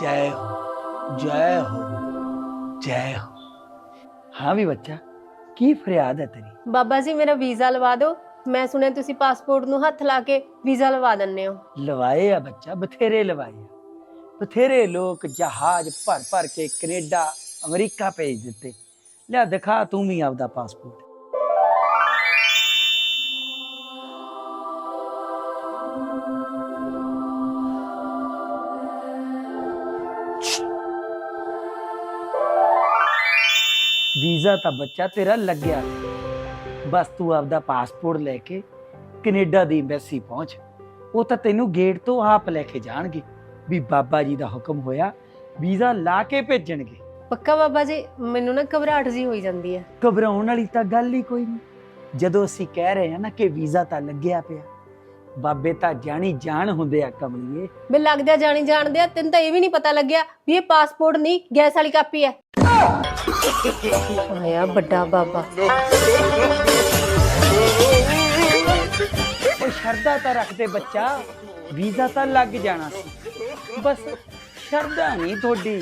ਜੈ ਹੋ ਜੈ ਹੋ ਹਾਂ। ਵੀ ਬੱਚਾ ਕੀ ਫਰਿਆਦ ਹੈ ਤੇਰੀ? ਬਾਬਾ ਜੀ ਮੇਰਾ ਵੀਜ਼ਾ ਲਵਾ ਦਿਓ। ਮੈਂ ਸੁਣਿਆ ਤੁਸੀਂ ਪਾਸਪੋਰਟ ਨੂੰ ਹੱਥ ਲਾ ਕੇ ਵੀਜ਼ਾ ਲਵਾ ਦਿੰਦੇ ਹੋ। ਲਵਾਏ ਆ ਬੱਚਾ ਬਥੇਰੇ ਲਵਾਏ ਆ। ਬਥੇਰੇ ਲੋਕ ਜਹਾਜ਼ ਭਰ ਭਰ ਕੇ ਕੈਨੇਡਾ ਅਮਰੀਕਾ ਭੇਜ ਦਿੱਤੇ। ਲੈ ਦਿਖਾ ਤੂੰ ਵੀ ਆਪਦਾ ਪਾਸਪੋਰਟ। ਵੀਜ਼ਾ ਤਾਂ ਬੱਚਾ ਤੇਰਾ ਲੱਗਿਆ। ਬਸ ਤੂੰ ਆਪਦਾ ਪਾਸਪੋਰਟ ਲੈ ਕੇ ਕੈਨੇਡਾ ਦੀ ਐਮਬੈਸੀ ਪਹੁੰਚ। ਉਹ ਤਾਂ ਤੈਨੂੰ ਗੇਟ ਤੋਂ ਆਪ ਲੈ ਕੇ ਜਾਣਗੇ ਵੀ ਬਾਬਾ ਜੀ ਦਾ ਹੁਕਮ ਹੋਇਆ ਵੀਜ਼ਾ ਲਾ ਕੇ ਭੇਜਣਗੇ। ਪੱਕਾ ਬਾਬਾ ਜੀ ਮੈਨੂੰ ਨਾ ਘਬਰਾਹਟ ਜੀ ਹੋਈ ਜਾਂਦੀ ਹੈ। ਘਬਰਾਉਣ ਵਾਲੀ ਤਾਂ ਗੱਲ ਹੀ ਕੋਈ ਨਹੀਂ। ਜਦੋਂ ਅਸੀਂ ਕਹਿ ਰਹੇ ਹਾਂ ਨਾ ਕਿ ਵੀਜ਼ਾ ਤਾਂ ਲੱਗਿਆ ਪਿਆ ਬਾਬੇ ਤਾਂ ਜਾਣੀ ਜਾਣ ਹੁੰਦੇ ਆ ਕਮਲੀਏ। ਮੈਂ ਲੱਗਦਿਆ ਜਾਣੀ ਜਾਣਦੇ ਆ ਤੈਨੂੰ ਤਾਂ ਇਹ ਵੀ ਨਹੀਂ ਪਤਾ ਲੱਗਿਆ ਵੀ ਇਹ ਪਾਸਪੋਰਟ ਨਹੀਂ ਗੈਸ ਵਾਲੀ ਕਾਪੀ ਹੈ। ਆਇਆ ਵੱਡਾ ਬਾਬਾ। ਉਹ ਸ਼ਰਧਾ ਤਾਂ ਰੱਖਦੇ ਬੱਚਾ ਵੀਜ਼ਾ ਤਾਂ ਲੱਗ ਜਾਣਾ ਸੀ। ਬਸ ਸ਼ਰਧਾ ਨਹੀਂ ਤੁਹਾਡੀ।